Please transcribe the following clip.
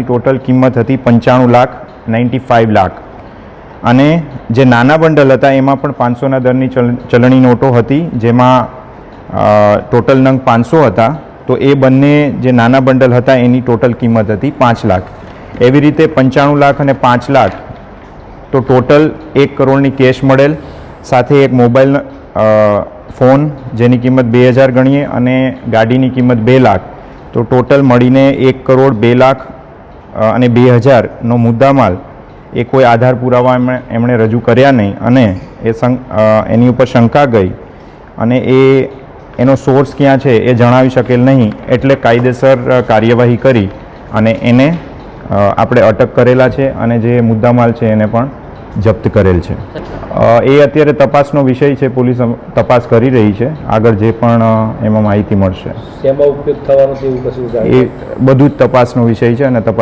એની total કિંમત હતી પંચાણું લાખ નાઇન્ટી ફાઇવ લાખ. અને જે નાના બંડલ હતા, એમાં પણ પાંચસોના દરની ચલ, ચલણી નોટો હતી, જેમાં ટોટલ નંગ પાંચસો હતા. તો એ બંને જે નાના બંડલ હતા, એની ટોટલ કિંમત હતી પાંચ લાખ. એવી રીતે પંચાણું લાખ અને પાંચ લાખ, તો ટોટલ એક કરોડની કેશ મળેલ. સાથે એક મોબાઈલ ફોન, જેની કિંમત બે હજાર ગણીએ અને ગાડીની કિંમત બે લાખ. તો ટોટલ મળીને એક કરોડ બે લાખ અને બે હજારનો મુદ્દામાલ એ કોઈ આધાર પુરાવા એમણે એમણે રજૂ કર્યા નહીં અને એ એની ઉપર શંકા ગઈ અને એ એનો સોર્સ ક્યાં છે એ જણાવી શકેલ નહીં એટલે કાયદેસર કાર્યવાહી કરી અને એને આપણે અટક કરેલા છે અને જે મુદ્દામાલ છે એને પણ જપ્ત કરેલ છે. એ અત્યારે તપાસનો વિષય છે પોલીસ તપાસ કરી રહી છે. આગળ જે પણ એમાં માહિતી મળશે. એ બધું જ તપાસનો વિષય છે અને તપાસ